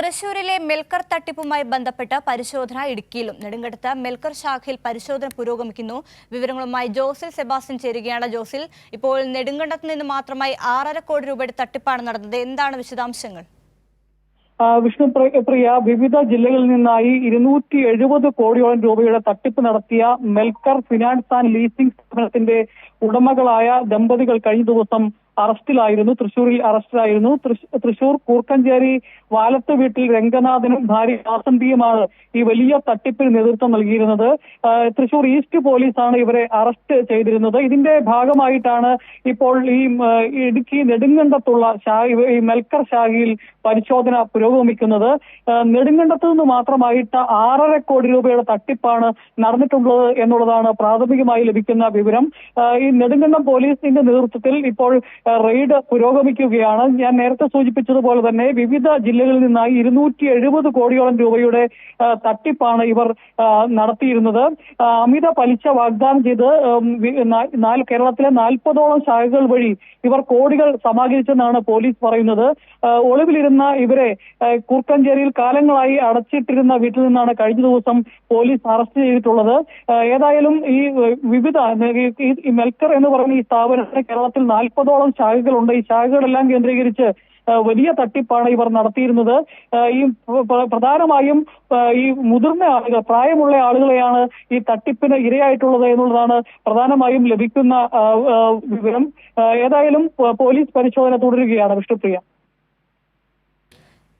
തൃശൂരിലെ മെൽക്കർ തട്ടിപ്പുമായി ബന്ധപ്പെട്ട പരിശോധന ഇടുക്കിയിലും നെടുങ്കടുത്ത് മെൽക്കർ ശാഖയിൽ പരിശോധന പുരോഗമിക്കുന്നു. വിവരങ്ങളുമായി ജോസിൽ സെബാസ്റ്റ്യൻ ചേരുകയാണ്. ജോസിൽ ഇപ്പോൾ നെടുങ്കണ്ടത്ത് നിന്ന് മാത്രമായി ആറര കോടി രൂപയുടെ തട്ടിപ്പാണ് നടന്നത്. എന്താണ് വിശദാംശങ്ങൾ? വിഷ്ണു പ്രിയ വിവിധ ജില്ലകളിൽ നിന്നായി ഇരുന്നൂറ്റി എഴുപത് കോടിയോളം രൂപയുടെ തട്ടിപ്പ് നടത്തിയ മെൽക്കർ ഫിനാൻസ് ആൻഡ് ലീസിംഗ് സ്ഥാപനത്തിന്റെ ഉടമകളായ ദമ്പതികൾ കഴിഞ്ഞ ദിവസം അറസ്റ്റിലായിരുന്നു തൃശൂരിൽ അറസ്റ്റിലായിരുന്നു. തൃശ്- തൃശൂർ കൂർക്കഞ്ചേരി വാലത്ത് വീട്ടിൽ രംഗനാഥനും ഭാര്യ വാസന്തിയുമാണ് ഈ വലിയ തട്ടിപ്പിന് നേതൃത്വം നൽകിയിരുന്നത്. തൃശൂർ ഈസ്റ്റ് പോലീസാണ് ഇവരെ അറസ്റ്റ് ചെയ്തിരുന്നത്. ഇതിന്റെ ഭാഗമായിട്ടാണ് ഇപ്പോൾ ഈ ഇടുക്കി നെടുങ്കണ്ടത്തുള്ള ഈ മെൽക്കർ ശാഖയിൽ പരിശോധന പുരോഗമിക്കുന്നത്. നെടുങ്കണ്ടത്ത് നിന്ന് മാത്രമായിട്ട് ആറര കോടി രൂപയുടെ തട്ടിപ്പാണ് നടന്നിട്ടുള്ളത് എന്നുള്ളതാണ് പ്രാഥമികമായി ലഭിക്കുന്ന വിവരം. ഈ നെടുങ്കണ്ടം പോലീസിന്റെ നേതൃത്വത്തിൽ ഇപ്പോൾ റെയ്ഡ് പുരോഗമിക്കുകയാണ്. ഞാൻ നേരത്തെ സൂചിപ്പിച്ചതുപോലെ തന്നെ വിവിധ ജില്ലകളിൽ നിന്നായി ഇരുന്നൂറ്റി എഴുപത് കോടിയോളം രൂപയുടെ തട്ടിപ്പാണ് ഇവർ നടത്തിയിരുന്നത്. അമിത പലിശ വാഗ്ദാനം ചെയ്ത് കേരളത്തിലെ നാൽപ്പതോളം ശാഖകൾ വഴി ഇവർ കോടികൾ സമാഹരിച്ചെന്നാണ് പോലീസ് പറയുന്നത്. ഒളിവിലിരുന്ന ഇവരെ കുർക്കഞ്ചേരിയിൽ കാലങ്ങളായി അടച്ചിട്ടിരുന്ന വീട്ടിൽ നിന്നാണ് കഴിഞ്ഞ ദിവസം പോലീസ് അറസ്റ്റ് ചെയ്തിട്ടുള്ളത്. ഏതായാലും ഈ വിവിധ മെൽക്കർ എന്ന് പറയുന്ന ഈ സ്ഥാപനത്തിന് കേരളത്തിൽ നാൽപ്പതോളം ശാഖകളുണ്ട്. ഈ ശാഖകളെല്ലാം കേന്ദ്രീകരിച്ച് വലിയ തട്ടിപ്പാണ് ഇവർ നടത്തിയിരുന്നത്. ഈ പ്ര- പ്ര- പ്രധാനമായും ഈ മുതിർന്ന ആളുകൾ പ്രായമുള്ള ആളുകളെയാണ് ഈ തട്ടിപ്പിന് ഇരയായിട്ടുള്ളത് എന്നുള്ളതാണ് പ്രധാനമായും ലഭിക്കുന്ന വിവരം. ഏതായാലും പോലീസ് പരിശോധന തുടരുകയാണ്. വിഷ്ണുപ്രിയ.